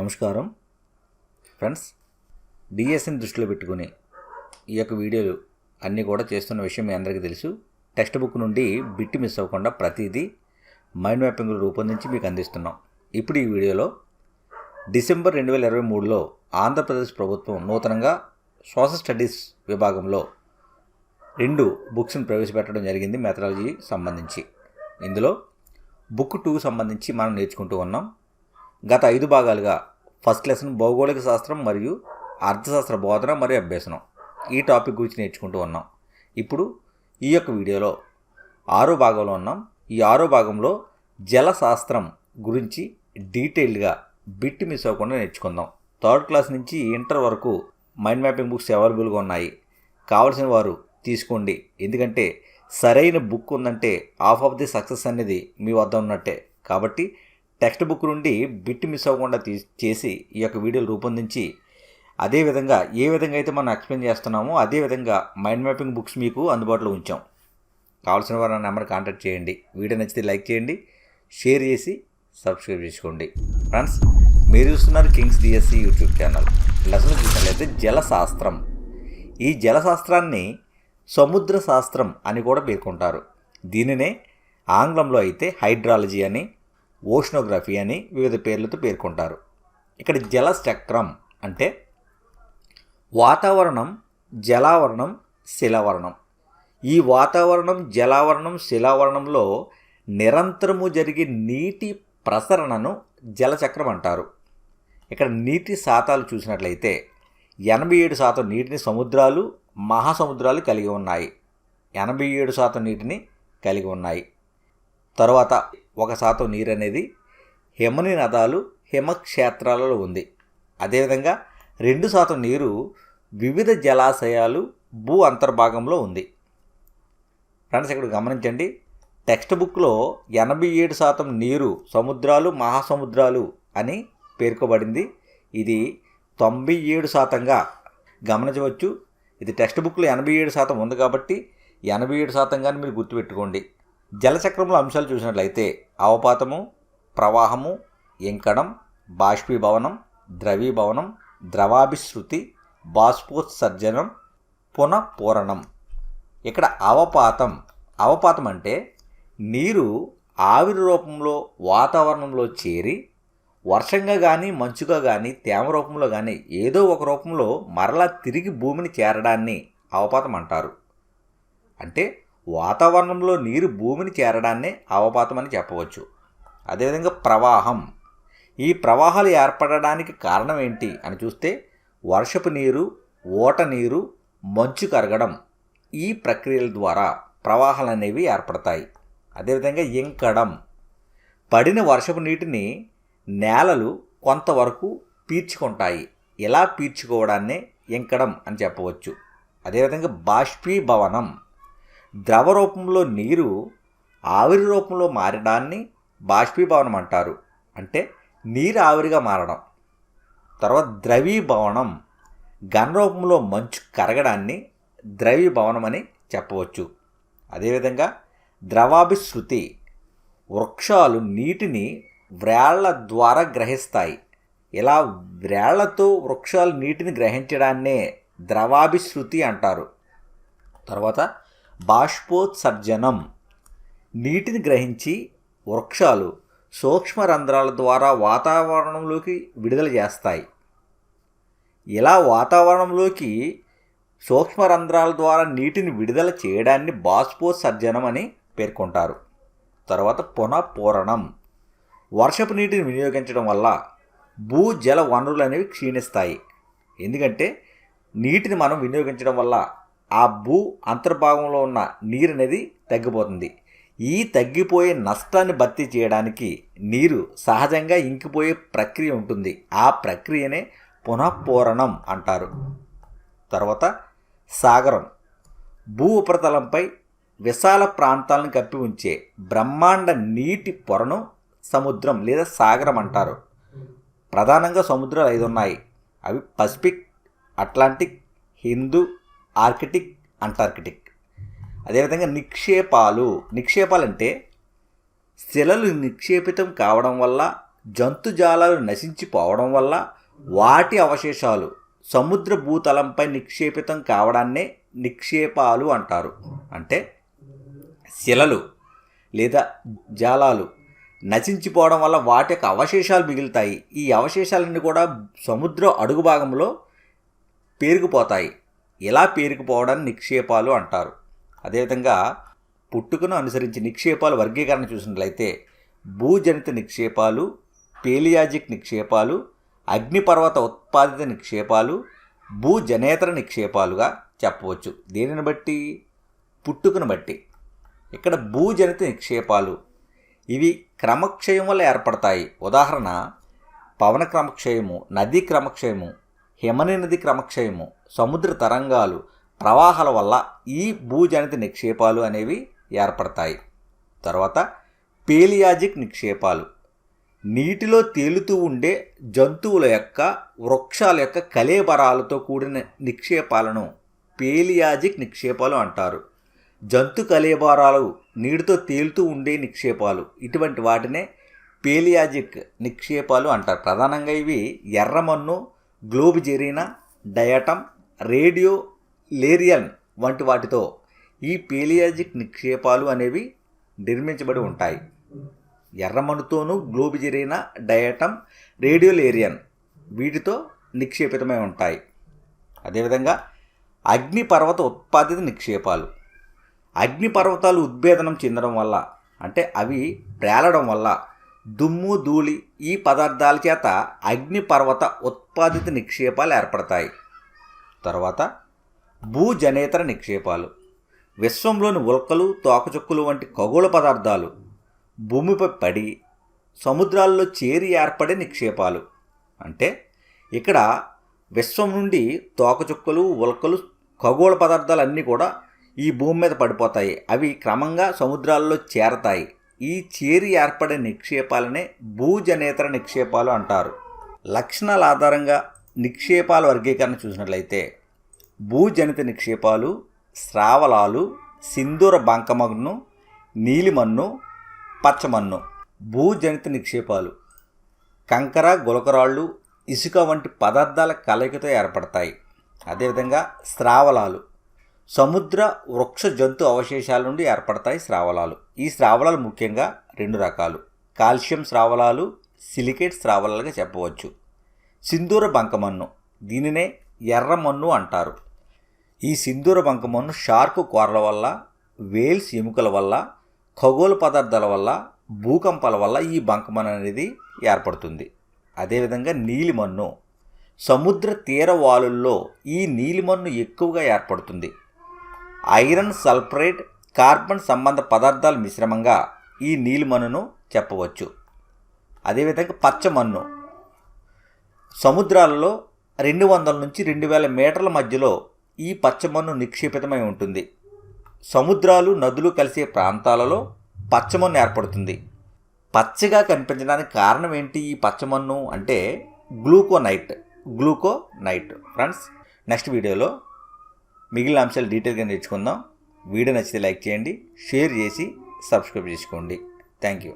నమస్కారం. ఫ్రెండ్స్ డిఎస్ని దృష్టిలో పెట్టుకుని ఈ యొక్క వీడియోలు అన్నీ కూడా చేస్తున్న విషయం మీ అందరికీ తెలుసు. టెక్స్ట్ బుక్ నుండి బిట్టి మిస్ అవ్వకుండా ప్రతిదీ మైండ్ మ్యాపింగ్లు రూపొందించి మీకు అందిస్తున్నాం. ఇప్పుడు ఈ వీడియోలో డిసెంబర్ రెండు వేల ఇరవై మూడులో ఆంధ్రప్రదేశ్ ప్రభుత్వం నూతనంగా సోషల్ స్టడీస్ విభాగంలో రెండు బుక్స్ని ప్రవేశపెట్టడం జరిగింది మెథడాలజీ సంబంధించి. ఇందులో బుక్ టూ సంబంధించి మనం నేర్చుకుంటూ ఉన్నాం. గత ఐదు భాగాలుగా ఫస్ట్ లెసన్ భౌగోళిక శాస్త్రం మరియు అర్థశాస్త్ర బోధన మరియు అభ్యసనం ఈ టాపిక్ గురించి నేర్చుకుంటూ ఉన్నాం. ఇప్పుడు ఈ యొక్క వీడియోలో ఆరో భాగంలో ఉన్నాం. ఈ ఆరో భాగంలో జలశాస్త్రం గురించి డీటెయిల్డ్గా బిట్ మిస్ అవ్వకుండా నేర్చుకుందాం. థర్డ్ క్లాస్ నుంచి ఇంటర్ వరకు మైండ్ మ్యాపింగ్ బుక్స్ అవైలబుల్గా ఉన్నాయి. కావలసిన వారు తీసుకోండి. ఎందుకంటే సరైన బుక్ ఉందంటే హాఫ్ ఆఫ్ ది సక్సెస్ అనేది మీ వద్ద ఉన్నట్టే. కాబట్టి టెక్స్ట్ బుక్ నుండి బిట్ మిస్ అవ్వకుండా తీ చేసి ఈ యొక్క వీడియోలు రూపొందించి అదే విధంగా ఏ విధంగా అయితే మనం ఎక్స్ప్లెయిన్ చేస్తున్నామో అదే విధంగా మైండ్ మ్యాపింగ్ బుక్స్ మీకు అందుబాటులో ఉంచాం. కావాల్సిన వారు నా నెంబర్ కాంటాక్ట్ చేయండి. వీడియో నచ్చితే లైక్ చేయండి షేర్ చేసి సబ్స్క్రైబ్ చేసుకోండి. ఫ్రెండ్స్ మీరు చూస్తున్నారు kings DSC YouTube channel. Lesson చూసినట్లయితే జలశాస్త్రం. ఈ జలశాస్త్రాన్ని సముద్ర శాస్త్రం అని కూడా పేర్కొంటారు. దీనినే ఆంగ్లంలో అయితే హైడ్రాలజీ అని ఓషనోగ్రఫీ అని వివిధ పేర్లతో పేర్కొంటారు. ఇక్కడ జలచక్రం అంటే వాతావరణం జలావరణం శిలావరణం. ఈ వాతావరణం జలావరణం శిలావరణంలో నిరంతరము జరిగే నీటి ప్రసరణను జలచక్రం అంటారు. ఇక్కడ నీటి శాతాలు చూసినట్లయితే ఎనభై ఏడు శాతం నీటిని సముద్రాలు మహాసముద్రాలు కలిగి ఉన్నాయి. ఎనభై ఏడు శాతం నీటిని కలిగి ఉన్నాయి. తర్వాత ఒక శాతం నీరు అనేది హిమని నదాలు హిమక్షేత్రాలలో ఉంది. అదేవిధంగా రెండు శాతం నీరు వివిధ జలాశయాలు భూ అంతర్భాగంలో ఉంది. ఫ్రెండ్స్ ఇక్కడ గమనించండి. టెక్స్ట్ బుక్లో ఎనభై ఏడు శాతం నీరు సముద్రాలు మహాసముద్రాలు అని పేర్కొబడింది. ఇది తొంభై ఏడు శాతంగా గమనించవచ్చు. ఇది టెక్స్ట్ బుక్లో ఎనభై ఏడు శాతం ఉంది కాబట్టి ఎనభై ఏడు శాతంగానే మీరు గుర్తుపెట్టుకోండి. జలచక్రంలో అంశాలు చూసినట్లయితే అవపాతము ప్రవాహము ఇంకడం బాష్పీభవనం ద్రవీభవనం ద్రవాభిశృతి బాష్పోత్సర్జనం పునఃపూరణం. ఇక్కడ అవపాతం అవపాతం అంటే నీరు ఆవిరి రూపంలో వాతావరణంలో చేరి వర్షంగా కానీ మంచుగా కానీ తేమ రూపంలో కానీ ఏదో ఒక రూపంలో మరలా తిరిగి భూమిని చేరడాన్ని అవపాతం అంటారు. అంటే వాతావరణంలో నీరు భూమిని చేరడాన్నే అవపాతం అని చెప్పవచ్చు. అదేవిధంగా ప్రవాహం. ఈ ప్రవాహాలు ఏర్పడడానికి కారణం ఏంటి అని చూస్తే వర్షపు నీరు ఓట నీరు మంచు కరగడం ఈ ప్రక్రియల ద్వారా ప్రవాహాలు అనేవి ఏర్పడతాయి. అదేవిధంగా ఇంకడం. పడిన వర్షపు నీటిని నేలలు కొంతవరకు పీల్చుకుంటాయి ఇలా పీల్చుకోవడాన్నే ఇంకడం అని చెప్పవచ్చు. అదేవిధంగా బాష్పీభవనం. ద్రవ రూపంలో నీరు ఆవిరి రూపంలో మారడాన్ని బాష్పీభవనం అంటారు. అంటే నీరు ఆవిరిగా మారడం. తర్వాత ద్రవీభవనం ఘన రూపంలో మంచు కరగడాన్ని ద్రవీభవనం అని చెప్పవచ్చు. అదేవిధంగా ద్రవాభిశృతి వృక్షాలు నీటిని వ్రేళ్ళ ద్వారా గ్రహిస్తాయి. ఇలా వ్రేళ్ళతో వృక్షాలు నీటిని గ్రహించడాన్నే ద్రవాభిశృతి అంటారు. తర్వాత బాష్పోత్సర్జనం. నీటిని గ్రహించి వృక్షాలు సూక్ష్మ రంధ్రాల ద్వారా వాతావరణంలోకి విడుదల చేస్తాయి. ఇలా వాతావరణంలోకి సూక్ష్మ రంధ్రాల ద్వారా నీటిని విడుదల చేయడాన్ని బాష్పోత్సర్జనం అని పేర్కొంటారు. తర్వాత పునఃపూరణం. వర్షపు నీటిని వినియోగించడం వల్ల భూ జల వనరులు అనేవి క్షీణిస్తాయి. ఎందుకంటే నీటిని మనం వినియోగించడం వల్ల ఆ భూ అంతర్భాగంలో ఉన్న నీరు అనేది తగ్గిపోతుంది. ఈ తగ్గిపోయే నష్టాన్ని భర్తీ చేయడానికి నీరు సహజంగా ఇంకిపోయే ప్రక్రియ ఉంటుంది. ఆ ప్రక్రియనే పునఃపూరణం అంటారు. తర్వాత సాగరం. భూ ఉపరితలంపై విశాల ప్రాంతాలను కప్పి ఉంచే బ్రహ్మాండ నీటి పొరను సముద్రం లేదా సాగరం అంటారు. ప్రధానంగా సముద్రాలు ఐదు ఉన్నాయి అవి Pacific Atlantic Hindu Arctic Antarctic. అదేవిధంగా నిక్షేపాలు. నిక్షేపాలు అంటే శిలలు నిక్షేపితం కావడం వల్ల జంతుజాలాలు నశించిపోవడం వల్ల వాటి అవశేషాలు సముద్ర భూతలంపై నిక్షేపితం కావడాన్నే నిక్షేపాలు అంటారు. అంటే శిలలు లేదా జాలాలు నశించిపోవడం వల్ల వాటి యొక్క అవశేషాలు మిగులుతాయి. ఈ అవశేషాలన్నీ కూడా సముద్ర అడుగు భాగంలో పేరుకుపోతాయి. ఇలా పేరుకుపోవడాన్ని నిక్షేపాలు అంటారు. అదేవిధంగా పుట్టుకను అనుసరించి నిక్షేపాలు వర్గీకరణ చూసినట్లయితే భూజనిత నిక్షేపాలు పేలియాజిక్ నిక్షేపాలు అగ్నిపర్వత ఉత్పాదిత నిక్షేపాలు భూజనేతర నిక్షేపాలుగా చెప్పవచ్చు. దేనిని బట్టి? పుట్టుకను బట్టి. ఇక్కడ భూజనిత నిక్షేపాలు ఇవి క్రమక్షయం వల్ల ఏర్పడతాయి. ఉదాహరణ పవన క్రమక్షయము నదీ క్రమక్షయము హిమని నది క్రమక్షయము. సముద్ర తరంగాలు ప్రవాహాల వల్ల ఈ భూజనిత నిక్షేపాలు అనేవి ఏర్పడతాయి. తర్వాత పేలియాజిక్ నిక్షేపాలు. నీటిలో తేలుతూ ఉండే జంతువుల యొక్క వృక్షాల యొక్క కలేబరాలతో కూడిన నిక్షేపాలను పేలియాజిక్ నిక్షేపాలు అంటారు. జంతు కలేబరాలు నీటితో తేలుతూ ఉండే నిక్షేపాలు. ఇటువంటి వాటినే పేలియాజిక్ నిక్షేపాలు అంటారు. ప్రధానంగా ఇవి ఎర్రమన్ను గ్లోబిజెరీనా డయాటమ్ రేడియో లేరియన్ వంటి వాటితో ఈ పేలియాజిక్ నిక్షేపాలు అనేవి నిర్మించబడి ఉంటాయి. ఎర్రమణుతోనూ గ్లోబిజెరీనా రేడియో రేడియోలేరియన్ వీటితో నిక్షేపితమై ఉంటాయి. అదేవిధంగా అగ్నిపర్వత ఉత్పాదిత నిక్షేపాలు. అగ్నిపర్వతాలు ఉద్భేదనం చెందడం వల్ల అంటే అవి ప్రేలడం వల్ల దుమ్ము ధూళి ఈ పదార్థాల చేత అగ్నిపర్వత ఉత్పాదిత నిక్షేపాలు ఏర్పడతాయి. తర్వాత భూజనేతర నిక్షేపాలు. విశ్వంలోని ఉల్కలు తోకచుక్కలు వంటి ఖగోళ పదార్థాలు భూమిపై పడి సముద్రాల్లో చేరి ఏర్పడే నిక్షేపాలు. అంటే ఇక్కడ విశ్వం నుండి తోకచుక్కలు ఉల్కలు ఖగోళ పదార్థాలు అన్నీ కూడా ఈ భూమి మీద పడిపోతాయి. అవి క్రమంగా సముద్రాల్లో చేరతాయి. ఈ చేరి ఏర్పడే నిక్షేపాలనే భూజనేతర నిక్షేపాలు అంటారు. లక్షణాల ఆధారంగా నిక్షేపాల వర్గీకరణ చూసినట్లయితే భూజనిత నిక్షేపాలు స్రావలాలు సింధూర బంకమన్ను నీలిమన్ను పచ్చమన్ను భూజనిత నిక్షేపాలు. కంకర గులకరాళ్ళు ఇసుక వంటి పదార్థాల కలయికతో ఏర్పడతాయి. అదేవిధంగా స్రావలాలు సముద్ర వృక్ష జంతు అవశేషాల నుండి ఏర్పడతాయి స్రావలాలు ఈ స్రావలాలు ముఖ్యంగా రెండు రకాలు. కాల్షియం స్రావలాలు సిలికేట్ స్రావలాలుగా చెప్పవచ్చు. సింధూర బంకమన్ను దీనినే ఎర్రమన్ను అంటారు. ఈ సింధూర బంకమన్ను షార్క్ కూరల వల్ల వేల్స్ ఎముకల వల్ల ఖగోళ పదార్థాల వల్ల భూకంపాల వల్ల ఈ బంకమన్ను అనేది ఏర్పడుతుంది. అదేవిధంగా నీలిమన్ను. సముద్ర తీర వాలుల్లో ఈ నీలిమన్ను ఎక్కువగా ఏర్పడుతుంది. ఐరన్ సల్ఫరేట్ కార్బన్ సంబంధ పదార్థాల మిశ్రమంగా ఈ నీలిమన్నును చెప్పవచ్చు. అదేవిధంగా పచ్చమన్ను సముద్రాలలో రెండు వందల నుంచి రెండు వేల మీటర్ల మధ్యలో ఈ పచ్చమన్ను నిక్షేపితమై ఉంటుంది. సముద్రాలు నదులు కలిసే ప్రాంతాలలో పచ్చమన్ను ఏర్పడుతుంది. పచ్చగా కనిపించడానికి కారణం ఏంటి ఈ పచ్చమన్ను అంటే గ్లూకోనైట్. గ్లూకోనైట్. ఫ్రెండ్స్ నెక్స్ట్ వీడియోలో మిగిలిన అంశాలు డీటెయిల్గా నేర్చుకుందాం. వీడియో నచ్చితే లైక్ చేయండి షేర్ చేసి సబ్స్క్రైబ్ చేసుకోండి. Thank you.